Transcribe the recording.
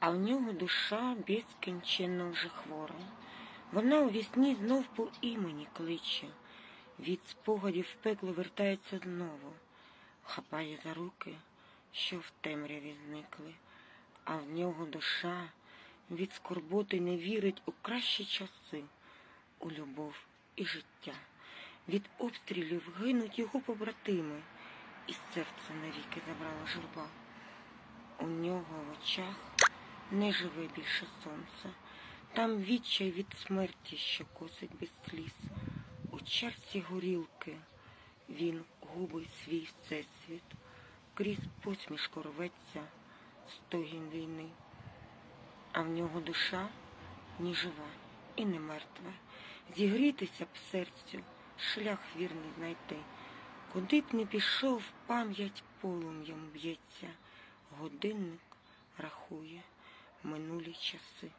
а в нього душа безкінченно вже хвора. Вона у вісні знов по імені кличе, від спогадів пекло вертається знову, хапає за руки, що в темряві зникли, а в нього душа від скорботи не вірить у кращі часи, у любов і життя. Від обстрілів гинуть його побратими, і серце навіки забрала журба. У нього в очах не живе більше сонце. Там відчай від смерті, що косить без сліз. У чарці горілки він губить свій всесвіт, крізь посмішку рветься стогін війни. А в нього душа ні жива і не мертва. Зігрітися б серцю, шлях вірний знайти. Куди б не пішов, пам'ять полум'ям б'ється, годинник рахує минулі часи.